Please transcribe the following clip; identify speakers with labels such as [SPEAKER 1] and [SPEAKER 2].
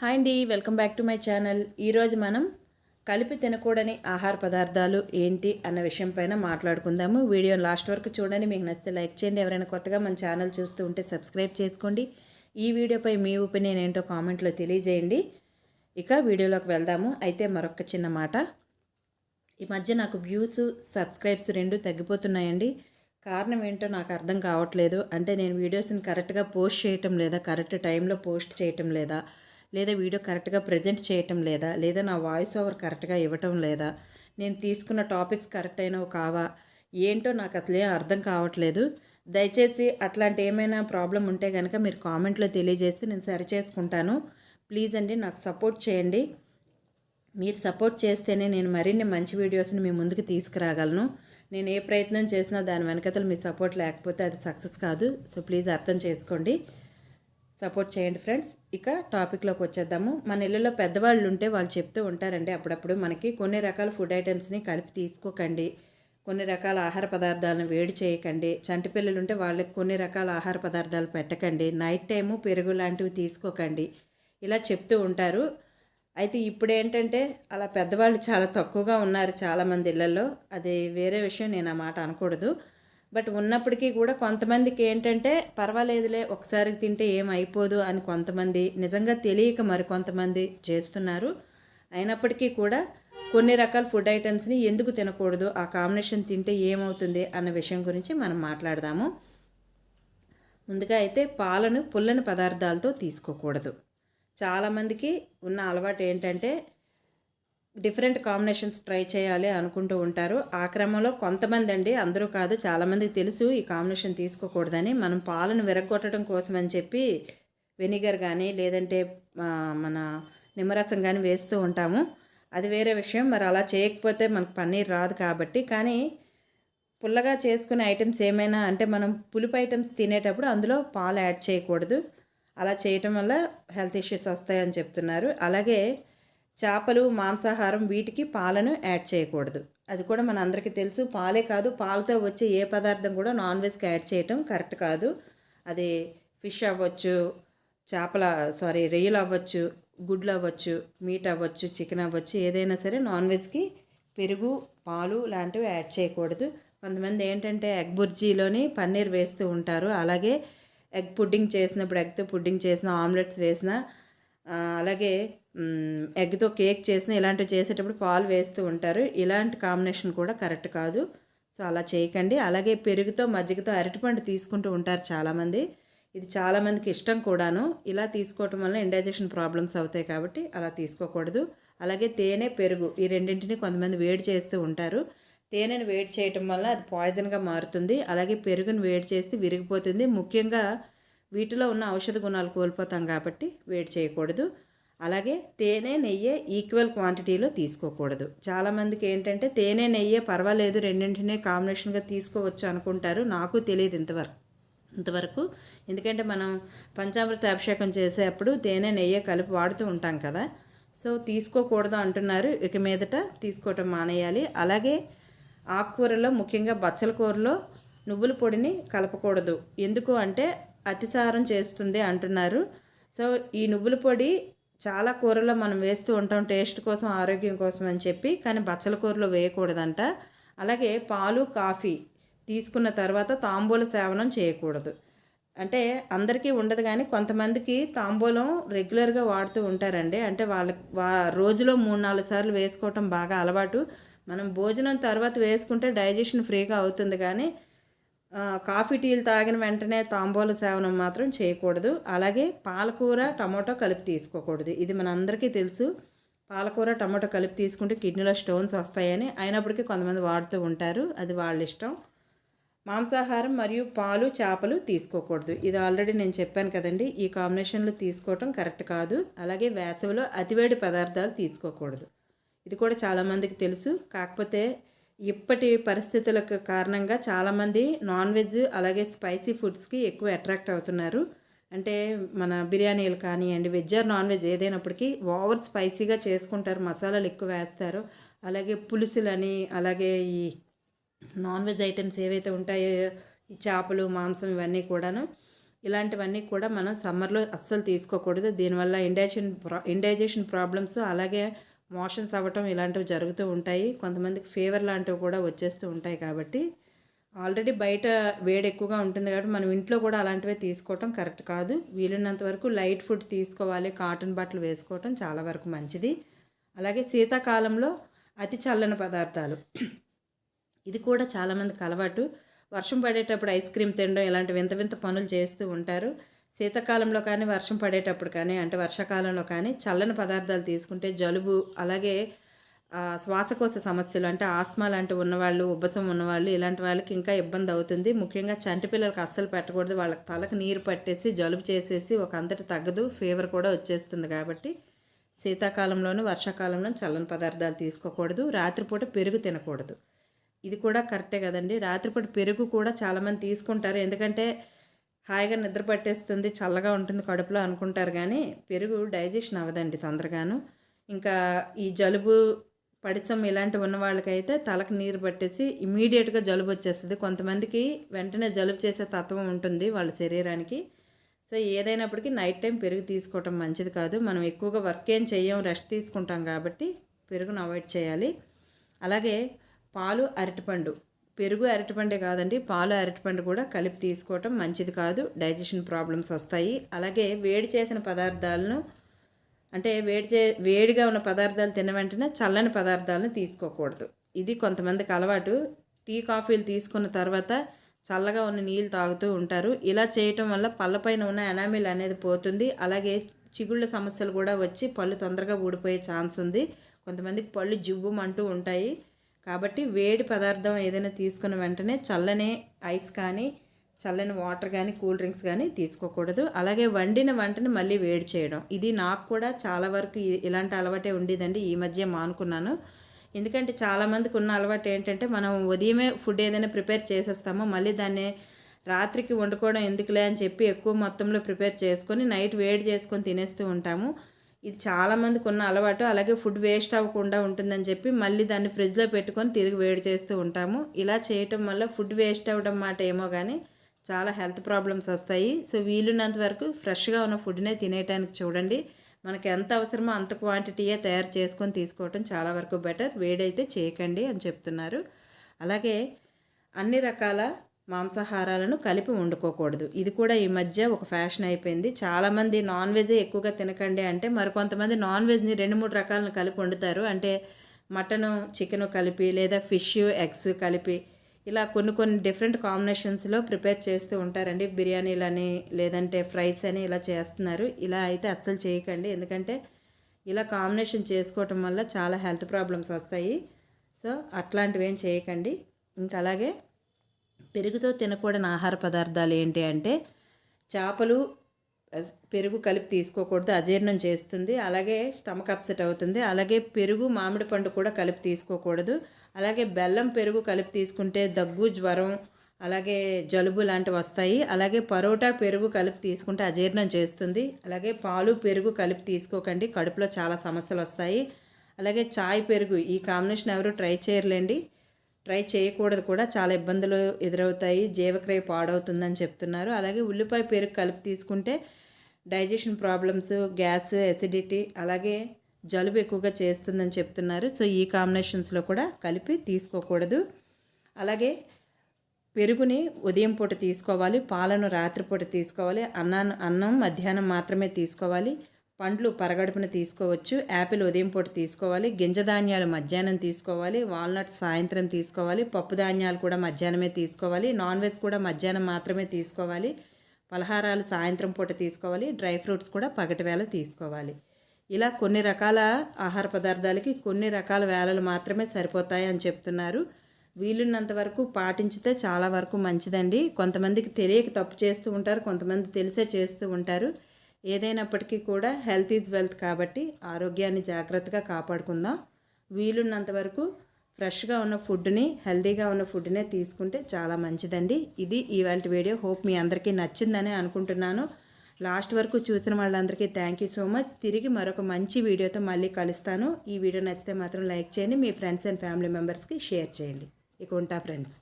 [SPEAKER 1] Hi అండి welcome back to my channel. ఈరోజు మనం కలిపి తినకూడని ఆహార పదార్థాలు ఏంటి అన్న విషయం పైన మాట్లాడుకుందాము. వీడియో లాస్ట్ వరకు చూడండి. మీకు నచ్చితే లైక్ చేయండి. ఎవరైనా కొత్తగా మన ఛానల్ చూస్తూ ఉంటే సబ్స్క్రైబ్ చేసుకోండి. ఈ వీడియోపై మీ ఒపీనియన్ ఏంటో కామెంట్లో తెలియజేయండి. ఇక వీడియోలోకి వెళ్దాము. అయితే మరొక చిన్న మాట. ఈ మధ్య నాకు వ్యూస్ సబ్స్క్రైబ్స్ రెండు తగ్గిపోతున్నాయండి. కారణం ఏంటో నాకు అర్థం కావట్లేదు. అంటే నేను వీడియోస్ని కరెక్ట్గా పోస్ట్ చేయటం లేదా కరెక్ట్ టైంలో పోస్ట్ చేయటం లేదా లేదా వీడియో కరెక్ట్గా ప్రజెంట్ చేయటం లేదా లేదా నా వాయిస్ ఓవర్ కరెక్ట్గా ఇవ్వటం లేదా నేను తీసుకున్న టాపిక్స్ కరెక్ట్ అయినవి కావా ఏంటో నాకు అసలే అర్థం కావట్లేదు. దయచేసి అట్లాంటి ఏమైనా ప్రాబ్లం ఉంటే కనుక మీరు కామెంట్లో తెలియజేస్తే నేను సరి చేసుకుంటాను. ప్లీజ్ అండి నాకు సపోర్ట్ చేయండి. మీరు సపోర్ట్ చేస్తేనే నేను మరిన్ని మంచి వీడియోస్ని మీ ముందుకు తీసుకురాగలను. నేను ఏ ప్రయత్నం చేసినా దాని వెనకతలు మీ సపోర్ట్ లేకపోతే అది సక్సెస్ కాదు. సో ప్లీజ్ అర్థం చేసుకోండి. సపోర్ట్ చేయండి ఫ్రెండ్స్. ఇక టాపిక్లోకి వచ్చేద్దాము. మన ఇళ్ళలో పెద్దవాళ్ళు ఉంటే వాళ్ళు చెప్తూ ఉంటారండి అప్పుడప్పుడు మనకి కొన్ని రకాల ఫుడ్ ఐటమ్స్ని కలిపి తీసుకోకండి. కొన్ని రకాల ఆహార పదార్థాలను వేడి చేయకండి. చంటి పిల్లలు ఉంటే వాళ్ళకి కొన్ని రకాల ఆహార పదార్థాలు పెట్టకండి. నైట్ టైము పెరుగు లాంటివి తీసుకోకండి. ఇలా చెప్తూ ఉంటారు. అయితే ఇప్పుడు ఏంటంటే అలా పెద్దవాళ్ళు చాలా తక్కువగా ఉన్నారు చాలామంది ఇళ్ళల్లో అది వేరే విషయం నేను ఆ మాట అనకూడదు. బట్ ఉన్నప్పటికీ కూడా కొంతమందికి ఏంటంటే పర్వాలేదులే ఒకసారి తింటే ఏం అయిపోదు అని కొంతమంది నిజంగా తెలియక మరి కొంతమంది చేస్తున్నారు. అయినప్పటికీ కూడా కొన్ని రకాల ఫుడ్ ఐటమ్స్ని ఎందుకు తినకూడదు ఆ కాంబినేషన్ తింటే ఏమవుతుంది అన్న విషయం గురించి మనం మాట్లాడదాము. ముందుగా అయితే పాలను పుల్లని పదార్థాలతో తీసుకోకూడదు. చాలామందికి ఉన్న అలవాటు ఏంటంటే డిఫరెంట్ కాంబినేషన్స్ ట్రై చేయాలి అనుకుంటూ ఉంటారు. ఆ క్రమంలో కొంతమంది అండి అందరూ కాదు చాలామందికి తెలుసు ఈ కాంబినేషన్ తీసుకోకూడదని. మనం పాలను విరగొట్టడం కోసం అని చెప్పి వెనిగర్ కానీ లేదంటే మన నిమ్మరసం కానీ వేస్తూ ఉంటాము. అది వేరే విషయం. మరి అలా చేయకపోతే మనకు పన్నీర్ రాదు కాబట్టి. కానీ పుల్లగా చేసుకునే ఐటమ్స్ ఏమైనా అంటే మనం పులుపు ఐటమ్స్ తినేటప్పుడు అందులో పాలు యాడ్ చేయకూడదు. అలా చేయటం వల్ల హెల్త్ ఇష్యూస్ వస్తాయని చెప్తున్నారు. అలాగే చేపలు మాంసాహారం వీటికి పాలను యాడ్ చేయకూడదు. అది కూడా మన అందరికీ తెలుసు. పాలే కాదు పాలతో వచ్చే ఏ పదార్థం కూడా నాన్ వెజ్కి యాడ్ చేయటం కరెక్ట్ కాదు. అది ఫిష్ అవ్వచ్చు చేపల సారీ రొయ్యలు అవ్వచ్చు గుడ్లు అవ్వచ్చు మీట్ అవ్వచ్చు చికెన్ అవ్వచ్చు ఏదైనా సరే నాన్ వెజ్కి పెరుగు పాలు లాంటివి యాడ్ చేయకూడదు. కొంతమంది ఏంటంటే ఎగ్ బుర్జీలోని పన్నీర్ వేస్తూ ఉంటారు. అలాగే ఎగ్ పుడ్డింగ్ చేసినప్పుడు ఎగ్తో పుడ్డింగ్ చేసిన ఆమ్లెట్స్ వేసిన అలాగే ఎగ్తో కేక్ చేసిన ఇలాంటివి చేసేటప్పుడు పాలు వేస్తూ ఉంటారు. ఇలాంటి కాంబినేషన్ కూడా కరెక్ట్ కాదు. సో అలా చేయకండి. అలాగే పెరుగుతో మజ్జిగతో అరటిపండు తీసుకుంటూ ఉంటారు చాలామంది. ఇది చాలామందికి ఇష్టం కూడాను. ఇలా తీసుకోవటం వల్ల ఇండైజెషన్ ప్రాబ్లమ్స్ అవుతాయి కాబట్టి అలా తీసుకోకూడదు. అలాగే తేనె పెరుగు ఈ రెండింటిని కొంతమంది వేడి చేస్తూ ఉంటారు. తేనెను వేడి చేయటం వల్ల అది పాయిజన్గా మారుతుంది. అలాగే పెరుగును వేడి చేస్తే విరిగిపోతుంది. ముఖ్యంగా వీటిలో ఉన్న ఔషధ గుణాలు కోల్పోతాం కాబట్టి వేడి చేయకూడదు. అలాగే తేనె నెయ్యి ఈక్వల్ క్వాంటిటీలో తీసుకోకూడదు. చాలామందికి ఏంటంటే తేనె నెయ్యి పర్వాలేదు రెండింటినే కాంబినేషన్గా తీసుకోవచ్చు అనుకుంటారు. నాకు తెలియదు ఇంతవరకు. ఇంతవరకు ఎందుకంటే మనం పంచామృత అభిషేకం చేసేటప్పుడు తేనె నెయ్యి కలిపి వాడుతూ ఉంటాం కదా. సో తీసుకోకూడదు అంటున్నారు. ఇక మీదట తీసుకోవటం మానేయాలి. అలాగే ఆకుకూరలో ముఖ్యంగా బచ్చల కూరలో నువ్వుల పొడిని కలపకూడదు. ఎందుకు అంటే అతిసారం చేస్తుంది అంటున్నారు. సో ఈ నువ్వుల పొడి చాలా కూరలో మనం వేస్తూ ఉంటాం టేస్ట్ కోసం ఆరోగ్యం కోసం అని చెప్పి కానీ బచ్చల కూరలో వేయకూడదంట. అలాగే పాలు కాఫీ తీసుకున్న తర్వాత తాంబూల సేవనం చేయకూడదు. అంటే అందరికీ ఉండదు కానీ కొంతమందికి తాంబూలం రెగ్యులర్గా వాడుతూ ఉంటారండి. అంటే వాళ్ళ వా రోజులో మూడు నాలుగు సార్లు వేసుకోవటం బాగా అలవాటు. మనం భోజనం తర్వాత వేసుకుంటే డైజెషన్ ఫ్రీగా అవుతుంది కానీ కాఫీ టీలు తాగిన వెంటనే తాంబూల సేవనం మాత్రం చేయకూడదు. అలాగే పాలకూర టమాటో కలిపి తీసుకోకూడదు. ఇది మన అందరికీ తెలుసు. పాలకూర టమాటో కలిపి తీసుకుంటే కిడ్నీలో స్టోన్స్ వస్తాయని అయినప్పటికీ కొంతమంది వాడుతూ ఉంటారు. అది వాళ్ళ ఇష్టం. మాంసాహారం మరియు పాలు చేపలు తీసుకోకూడదు. ఇది ఆల్రెడీ నేను చెప్పాను కదండి. ఈ కాంబినేషన్లు తీసుకోవటం కరెక్ట్ కాదు. అలాగే వేసవిలో అతివేడి పదార్థాలు తీసుకోకూడదు. ఇది కూడా చాలామందికి తెలుసు. కాకపోతే ఇప్పటి పరిస్థితులకు కారణంగా చాలామంది నాన్ వెజ్ అలాగే స్పైసీ ఫుడ్స్కి ఎక్కువ అట్రాక్ట్ అవుతున్నారు. అంటే మన బిర్యానీలు కానివ్వండి వెజ్ ఆర్ నాన్ వెజ్ ఏదైనప్పటికీ ఓవర్ స్పైసీగా చేసుకుంటారు మసాలాలు ఎక్కువ వేస్తారు. అలాగే పులుసులని అలాగే ఈ నాన్ వెజ్ ఐటమ్స్ ఏవైతే ఉంటాయో ఈ చేపలు మాంసం ఇవన్నీ కూడాను ఇలాంటివన్నీ కూడా మనం సమ్మర్లో అస్సలు తీసుకోకూడదు. దీనివల్ల ఇండైజేషన్ ప్రా ఇండైజేషన్ ప్రాబ్లమ్స్ అలాగే మోషన్స్ అవ్వటం ఇలాంటివి జరుగుతూ ఉంటాయి. కొంతమందికి ఫీవర్ లాంటివి కూడా వచ్చేస్తూ ఉంటాయి కాబట్టి ఆల్రెడీ బయట వేడి ఎక్కువగా ఉంటుంది కాబట్టి మనం ఇంట్లో కూడా అలాంటివే తీసుకోవటం కరెక్ట్ కాదు. వీలున్నంత వరకు లైట్ ఫుడ్ తీసుకోవాలి కాటన్ బట్టలు వేసుకోవటం చాలా వరకు మంచిది. అలాగే శీతాకాలంలో అతి చల్లని పదార్థాలు. ఇది కూడా చాలామందికి అలవాటు. వర్షం పడేటప్పుడు ఐస్ క్రీమ్ తినడం ఇలాంటి వింత వింత పనులు చేస్తూ ఉంటారు. శీతాకాలంలో కానీ వర్షం పడేటప్పుడు కానీ అంటే వర్షాకాలంలో కానీ చల్లని పదార్థాలు తీసుకుంటే జలుబు అలాగే శ్వాసకోశ సమస్యలు అంటే ఆస్మా లాంటివి ఉన్నవాళ్ళు ఉబ్బసం ఉన్నవాళ్ళు ఇలాంటి వాళ్ళకి ఇంకా ఇబ్బంది అవుతుంది. ముఖ్యంగా చంటి పిల్లలకి అస్సలు పెట్టకూడదు. వాళ్ళకి తలకు నీరు పట్టేసి జలుబు చేసేసి ఒక అంతటి తగ్గదు. ఫీవర్ కూడా వచ్చేస్తుంది కాబట్టి శీతాకాలంలోనూ వర్షాకాలంలో చల్లని పదార్థాలు తీసుకోకూడదు. రాత్రిపూట పెరుగు తినకూడదు. ఇది కూడా కరెక్టే కదండి. రాత్రిపూట పెరుగు కూడా చాలామంది తీసుకుంటారు. ఎందుకంటే హాయిగా నిద్ర పట్టేస్తుంది చల్లగా ఉంటుంది కడుపులో అనుకుంటారు కానీ పెరుగు డైజెషన్ అవ్వదండి తొందరగాను. ఇంకా ఈ జలుబు పడిసం ఇలాంటివి ఉన్న వాళ్ళకైతే తలకు నీరు పట్టేసి ఇమీడియట్గా జలుబు వచ్చేస్తుంది. కొంతమందికి వెంటనే జలుబు చేసే తత్వం ఉంటుంది వాళ్ళ శరీరానికి. సో ఏదైనప్పటికీ నైట్ టైం పెరుగు తీసుకోవటం మంచిది కాదు. మనం ఎక్కువగా వర్క్ ఏం చెయ్యం రెస్ట్ తీసుకుంటాం కాబట్టి పెరుగును అవాయిడ్ చేయాలి. అలాగే పాలు అరటిపండు. పెరుగు అరటిపండే కాదండి పాలు అరటిపండు కూడా కలిపి తీసుకోవటం మంచిది కాదు. డైజెషన్ ప్రాబ్లమ్స్ వస్తాయి. అలాగే వేడి చేసిన పదార్థాలను అంటే వేడి చే వేడిగా ఉన్న పదార్థాలు తిన్న వెంటనే చల్లని పదార్థాలను తీసుకోకూడదు. ఇది కొంతమందికి అలవాటు. టీ కాఫీలు తీసుకున్న తర్వాత చల్లగా ఉన్న నీళ్ళు తాగుతూ ఉంటారు. ఇలా చేయటం వల్ల పళ్ళపైన ఉన్న ఎనామిల్ అనేది పోతుంది. అలాగే చిగుళ్ళ సమస్యలు కూడా వచ్చి పళ్ళు తొందరగా ఊడిపోయే ఛాన్స్ ఉంది. కొంతమందికి పళ్ళు జువ్వమంటూ ఉంటాయి. కాబట్టి వేడి పదార్థం ఏదైనా తీసుకున్న వెంటనే చల్లని ఐస్ కానీ చల్లని వాటర్ కానీ కూల్ డ్రింక్స్ కానీ తీసుకోకూడదు. అలాగే వండిన వంటని మళ్ళీ వేడి చేయడం. ఇది నాకు కూడా చాలా వరకు ఇలాంటి అలవాటే ఉండేదండి. ఈ మధ్య మానుకున్నాను. ఎందుకంటే చాలామందికి ఉన్న అలవాటు ఏంటంటే మనం ఉదయమే ఫుడ్ ఏదైనా ప్రిపేర్ చేసేస్తామో. మళ్ళీ దాన్ని రాత్రికి వండుకోవడం ఎందుకులే అని చెప్పి ఎక్కువ మొత్తంలో ప్రిపేర్ చేసుకొని నైట్ వేడి చేసుకొని తినేస్తూ ఉంటాము. ఇది చాలామందికి ఉన్న అలవాటు. అలాగే ఫుడ్ వేస్ట్ అవ్వకుండా ఉంటుందని చెప్పి మళ్ళీ దాన్ని ఫ్రిడ్జ్లో పెట్టుకొని తిరిగి వేడి చేస్తూ ఉంటాము. ఇలా చేయటం వల్ల ఫుడ్ వేస్ట్ అవ్వడం మాట ఏమో కానీ చాలా హెల్త్ ప్రాబ్లమ్స్ వస్తాయి. సో వీలున్నంత వరకు ఫ్రెష్గా ఉన్న ఫుడ్నే తినేయటానికి చూడండి. మనకు ఎంత అవసరమో అంత క్వాంటిటీయే తయారు చేసుకొని తీసుకోవటం చాలా వరకు బెటర్. వేడైతే చేయకండి అని చెప్తున్నారు. అలాగే అన్ని రకాల మాంసాహారాలను కలిపి వండుకోకూడదు. ఇది కూడా ఈ మధ్య ఒక ఫ్యాషన్ అయిపోయింది. చాలామంది నాన్ వెజే ఎక్కువగా తినకండి అంటే మరికొంతమంది నాన్ వెజ్ని రెండు మూడు రకాలను కలిపి వండుతారు. అంటే మటను చికెను కలిపి లేదా ఫిష్ ఎగ్స్ కలిపి ఇలా కొన్ని కొన్ని డిఫరెంట్ కాంబినేషన్స్లో ప్రిపేర్ చేస్తూ ఉంటారండి. బిర్యానీలని లేదంటే ఫ్రైస్ అని ఇలా చేస్తున్నారు. ఇలా అయితే అస్సలు చేయకండి. ఎందుకంటే ఇలా కాంబినేషన్ చేసుకోవటం వల్ల చాలా హెల్త్ ప్రాబ్లమ్స్ వస్తాయి. సో అట్లాంటివి ఏం చేయకండి. ఇంకా అలాగే పెరుగుతో తినకూడని ఆహార పదార్థాలు ఏంటి అంటే చేపలు పెరుగు కలిపి తీసుకోకూడదు అజీర్ణం చేస్తుంది. అలాగే స్టమక్ అప్సెట్ అవుతుంది. అలాగే పెరుగు మామిడి పండు కూడా కలిపి తీసుకోకూడదు. అలాగే బెల్లం పెరుగు కలిపి తీసుకుంటే దగ్గు జ్వరం అలాగే జలుబు లాంటివి వస్తాయి. అలాగే పరోటా పెరుగు కలిపి తీసుకుంటే అజీర్ణం చేస్తుంది. అలాగే పాలు పెరుగు కలిపి తీసుకోకండి. కడుపులో చాలా సమస్యలు వస్తాయి. అలాగే చాయ్ పెరుగు ఈ కాంబినేషన్ ఎవరు ట్రై చేయర్లేండి. ట్రై చేయకూడదు కూడా. చాలా ఇబ్బందులు ఎదురవుతాయి. జీవక్రియ పాడవుతుందని చెప్తున్నారు. అలాగే ఉల్లిపాయ పెరుగు కలిపి తీసుకుంటే డైజెషన్ ప్రాబ్లమ్స్ గ్యాస్ ఎసిడిటీ అలాగే జలుబు ఎక్కువగా చేస్తుందని చెప్తున్నారు. సో ఈ కాంబినేషన్స్లో కూడా కలిపి తీసుకోకూడదు. అలాగే పెరుగుని ఉదయం పూట తీసుకోవాలి. పాలను రాత్రిపూట తీసుకోవాలి. అన్నాన్ని అన్నం మధ్యాహ్నం మాత్రమే తీసుకోవాలి. పండ్లు పరగడుపున తీసుకోవచ్చు యాపిల్ ఉదయం పూట తీసుకోవాలి గింజ ధాన్యాలు మధ్యాహ్నం తీసుకోవాలి వాల్నట్ సాయంత్రం తీసుకోవాలి పప్పు ధాన్యాలు కూడా మధ్యాహ్నమే తీసుకోవాలి నాన్ వెజ్ కూడా మధ్యాహ్నం మాత్రమే తీసుకోవాలి పలహారాలు సాయంత్రం పూట తీసుకోవాలి డ్రై ఫ్రూట్స్ కూడా పగటి వేళ తీసుకోవాలి. ఇలా కొన్ని రకాల ఆహార పదార్థాలకి కొన్ని రకాల వేళలు మాత్రమే సరిపోతాయి అని చెప్తున్నారు. వీలున్నంత వరకు పాటించితే చాలా వరకు మంచిదండి. కొంతమందికి తెలియక తప్పు చేస్తూ ఉంటారు కొంతమంది తెలిసే చేస్తూ ఉంటారు. ఏదైనప్పటికీ కూడా హెల్త్ ఈజ్ వెల్త్ కాబట్టి ఆరోగ్యాన్ని జాగ్రత్తగా కాపాడుకుందాం. వీలున్నంత వరకు ఫ్రెష్గా ఉన్న ఫుడ్ని హెల్తీగా ఉన్న ఫుడ్నే తీసుకుంటే చాలా మంచిదండి. ఇది ఇవాళ వీడియో. హోప్ మీ అందరికీ నచ్చిందని అనుకుంటున్నాను. లాస్ట్ వరకు చూసిన వాళ్ళందరికీ థ్యాంక్ యూ సో మచ్ తిరిగి మరొక మంచి వీడియోతో మళ్ళీ కలుస్తాను. ఈ వీడియో నచ్చితే మాత్రం లైక్ చేయండి. మీ ఫ్రెండ్స్ అండ్ ఫ్యామిలీ మెంబర్స్కి షేర్ చేయండి. ఇక ఉంటా ఫ్రెండ్స్